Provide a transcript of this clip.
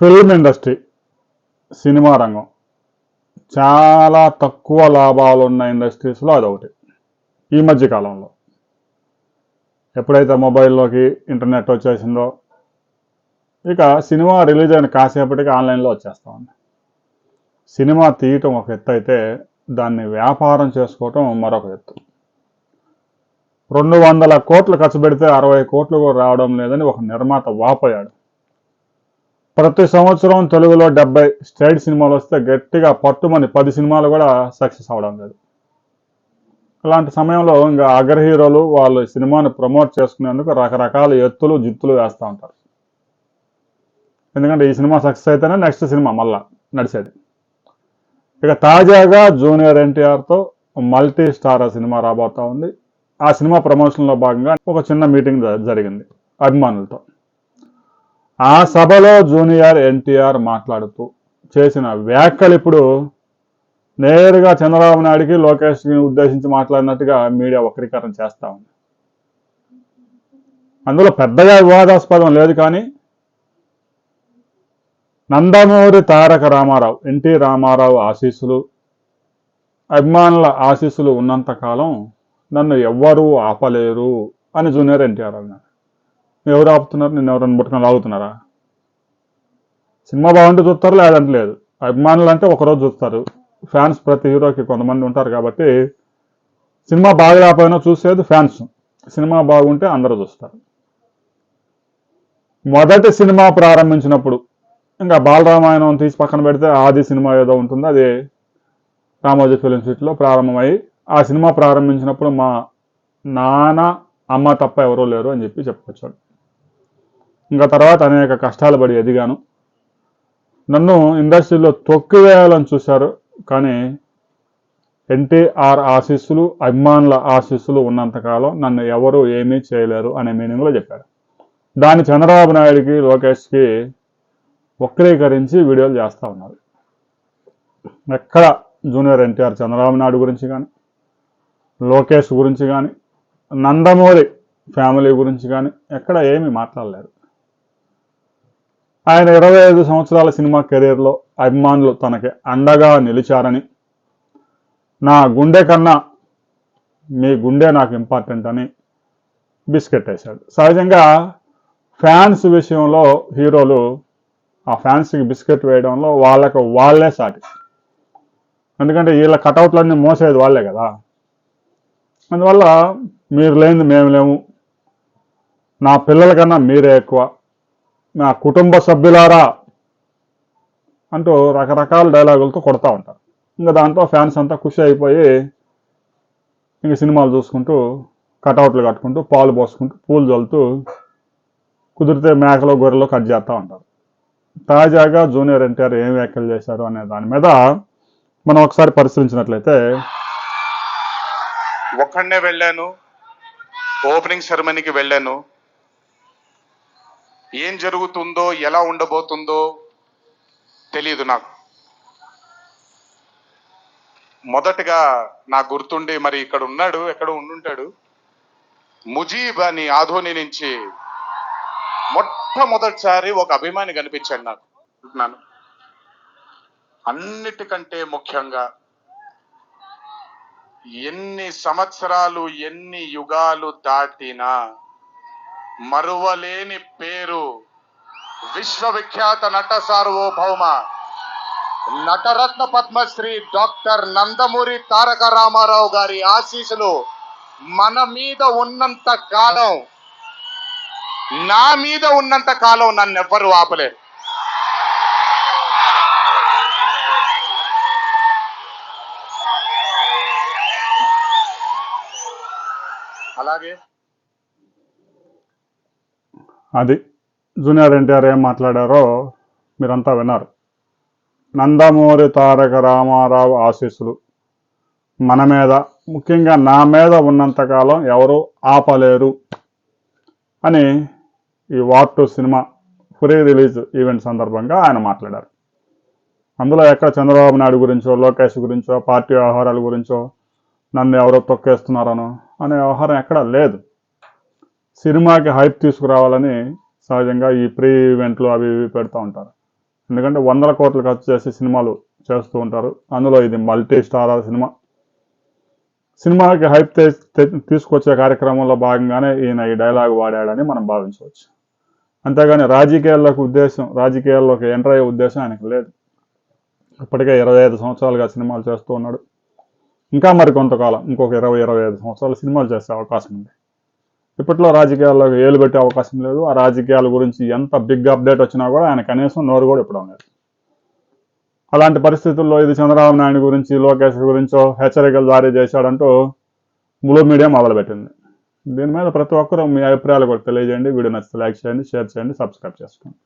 Film industry cinema రంగం. చాలా తక్కువ లాభాలు ఉన్న ఇండస్ట్రీస్లో అదొకటి. ఈ మధ్య కాలంలో. ఎప్పుడైతే మొబైల్లోకి ఇంటర్నెట్ వచ్చేసిందో ఇక సినిమా రిలీజ్ అయిన కాసేపటికి ఆన్లైన్లో వచ్చేస్తా ఉంది. సినిమా తీయటం ఒక ఎత్తు అయితే దాన్ని వ్యాపారం చేసుకోవటం మరొక ఎత్తు. రెండు వందల కోట్లు ఖర్చు పెడితే అరవై కోట్లు కూడా రావడం లేదని ఒక నిర్మాత వాపోయాడు. ప్రతి సంవత్సరం తెలుగులో డెబ్బై స్ట్రైట్ సినిమాలు వస్తే గట్టిగా పట్టుమని పది సినిమాలు కూడా సక్సెస్ అవడం లేదు. అలాంటి సమయంలో ఇంకా అగ్ర హీరోలు వాళ్ళు సినిమాని ప్రమోట్ చేసుకునేందుకు రకరకాల ఎత్తులు జిత్తులు వేస్తూ ఉంటారు. ఎందుకంటే ఈ సినిమా సక్సెస్ అయితేనే నెక్స్ట్ సినిమా మళ్ళా నడిచేది. ఇక తాజాగా జూనియర్ ఎన్టీఆర్తో మల్టీ స్టార్ సినిమా రాబోతా ఉంది. ఆ సినిమా ప్రమోషన్లో భాగంగా ఒక చిన్న మీటింగ్ జరిగింది అభిమానులతో. ఆ సభలో జూనియర్ ఎన్టీఆర్ మాట్లాడుతూ చేసిన వ్యాఖ్యలు ఇప్పుడు నేరుగా చంద్రబాబు నాయుడికి లోకేష్ని ఉద్దేశించి మాట్లాడినట్టుగా మీడియా వక్రీకరణ చేస్తా ఉంది. అందులో పెద్దగా వివాదాస్పదం లేదు కానీ నందమూరి తారక రామారావు ఎన్టీ రామారావు ఆశీస్సులు అభిమానుల ఆశీస్సులు ఉన్నంతకాలం నన్ను ఎవ్వరూ ఆపలేరు అని జూనియర్ ఎన్టీఆర్ అన్నారు. ఎవరు ఆపుతున్నారు? నేను ఎవరైనా ముట్టుకొని లాగుతున్నారా? సినిమా బాగుంటే చూస్తారు లేదంటే లేదు. అభిమానులు అంటే ఒకరోజు చూస్తారు. ఫ్యాన్స్ ప్రతి హీరోకి కొంతమంది ఉంటారు కాబట్టి సినిమా బాగా లేకపోయినా చూసేది ఫ్యాన్స్. సినిమా బాగుంటే అందరూ చూస్తారు. మొదటి సినిమా ప్రారంభించినప్పుడు ఇంకా బాలరామాయణం తీసి పక్కన పెడితే ఆది సినిమా ఏదో ఉంటుంది. అది రామోజీ ఫిలిం సిటీలో ప్రారంభమై ఆ సినిమా ప్రారంభించినప్పుడు మా నాన్న అమ్మ తప్ప ఎవరూ లేరు అని చెప్పి చెప్పుకొచ్చాడు. ఇంకా తర్వాత అనేక కష్టాలు పడి ఎదిగాను. నన్ను ఇండస్ట్రీలో తొక్కివేయాలని చూశారు కానీ ఎన్టీఆర్ ఆశీస్సులు అభిమానుల ఆశీస్సులు ఉన్నంతకాలం నన్ను ఎవరు ఏమీ చేయలేరు అనే మీనింగ్లో చెప్పారు. దాన్ని చంద్రబాబు నాయుడికి లోకేష్కి వక్రీకరించి వీడియోలు చేస్తూ ఉన్నారు. ఎక్కడ జూనియర్ ఎన్టీఆర్ చంద్రబాబు నాయుడు గురించి కానీ లోకేష్ గురించి కానీ నందమూరి ఫ్యామిలీ గురించి కానీ ఎక్కడ ఏమీ మాట్లాడలేరు ఆయన ఇరవై ఐదు సంవత్సరాల సినిమా కెరీర్లో అభిమానులు తనకి అండగా నిలిచారని నా గుండె కన్నా మీ గుండె నాకు ఇంపార్టెంట్ అని బిస్కెట్ వేశాడు. సహజంగా ఫ్యాన్స్ విషయంలో హీరోలు ఆ ఫ్యాన్స్కి బిస్కెట్ వేయడంలో వాళ్ళకు వాళ్ళే సాటి. ఎందుకంటే వీళ్ళ కటౌట్లన్నీ మోసేది వాళ్ళే కదా. అందువల్ల మీరు లేనిది మేము లేము. నా పిల్లల కన్నా మీరే ఎక్కువ. నా కుటుంబ సభ్యులారా అంటూ రకరకాల డైలాగులతో కొడతా ఉంటారు. ఇంకా దాంతో ఫ్యాన్స్ అంతా ఖుషి అయిపోయి ఇంక సినిమాలు చూసుకుంటూ కటౌట్లు కట్టుకుంటూ పాలు పోసుకుంటూ పూలు చల్లుతూ కుదిరితే మేకలో గొర్రెలో కట్ చేస్తూ ఉంటారు. తాజాగా జూనియర్ ఎన్టీఆర్ ఏం వ్యాఖ్యలు చేశారు అనే దాని మీద మనం ఒకసారి పరిశీలించినట్లయితే ఒక్కడనే వెళ్ళాను. ఓపెనింగ్ సెరమనీకి వెళ్ళాను. ఏం జరుగుతుందో ఎలా ఉండబోతుందో తెలియదు నాకు. మొదటగా నాకు గుర్తుండి మరి ఇక్కడ ఉన్నాడు ఎక్కడ ఉండుంటాడు. ముజీబ్ అని ఆధోని నుంచి మొట్టమొదటిసారి ఒక అభిమాని కనిపించాడు నాకు. అంటున్నాను అన్నిటికంటే ముఖ్యంగా ఎన్ని సంవత్సరాలు ఎన్ని యుగాలు దాటినా మరువలేని పేరు. విశ్వవిఖ్యాత నట సార్వభౌమ. నటరత్న పద్మశ్రీ డాక్టర్ నందమూరి తారక రామారావు గారి ఆశీస్సులు మన మీద ఉన్నంత కాలం నా మీద ఉన్నంత కాలం నన్ను ఎవ్వరు ఆపలేరు. అలాగే అది జూనియర్ ఎన్టీఆర్ ఏం మాట్లాడారో మీరంతా విన్నారు. నందమూరి తారక రామారావు ఆశీస్సులు. మన మీద ముఖ్యంగా నా మీద ఉన్నంతకాలం ఎవరు ఆపలేరు అని ఈ war two cinema pre release event సందర్భంగా ఆయన మాట్లాడారు. అందులో ఎక్కడ చంద్రబాబు నాయుడు గురించో లోకేష్ గురించో పార్టీ వ్యవహారాల గురించో నన్ను ఎవరో తొక్కేస్తున్నారనో అనే వ్యవహారం ఎక్కడా లేదు. సినిమాకి హైప్ తీసుకురావాలని సహజంగా ఈ ప్రీ ఈవెంట్లు అవి ఇవి పెడతా ఉంటారు. ఎందుకంటే వందల కోట్లు ఖర్చు చేసి సినిమాలు చేస్తూ ఉంటారు. అందులో ఇది మల్టీ స్టారర్ సినిమా. సినిమాకి హైప్ తీసుకొచ్చే కార్యక్రమంలో భాగంగానే ఈయన ఈ డైలాగ్ వాడాడని మనం భావించవచ్చు. అంతేగాని రాజకీయాల్లోకి ఉద్దేశం రాజకీయాల్లోకి ఎంటర్ అయ్యే ఉద్దేశం ఆయనకు లేదు. ఇప్పటికే ఇరవై ఐదు సంవత్సరాలుగా సినిమాలు చేస్తూ ఉన్నాడు. ఇంకా మరి కొంతకాలం ఇంకొక ఇరవై ఇరవై ఐదు సంవత్సరాలు సినిమాలు చేసే అవకాశం ఉంది. ఇప్పట్లో రాజకీయాల్లో ఏలు పెట్టే అవకాశం లేదు. ఆ రాజకీయాల గురించి ఎంత బిగ్ అప్డేట్ వచ్చినా కూడా ఆయన కనీసం నోరు కూడా ఇప్పుడు లేదు. అలాంటి పరిస్థితుల్లో ఇది చంద్రబాబు నాయుడు గురించి లోకేష్ గురించో హెచ్చరికలు జారీ చేశాడంటూ బ్లూ మీడియా మొదలుపెట్టింది. దీని మీద ప్రతి ఒక్కరూ మీ అభిప్రాయాలు కూడా తెలియజేయండి. వీడియో నచ్చితే లైక్ చేయండి షేర్ చేయండి సబ్స్క్రైబ్ చేసుకోండి.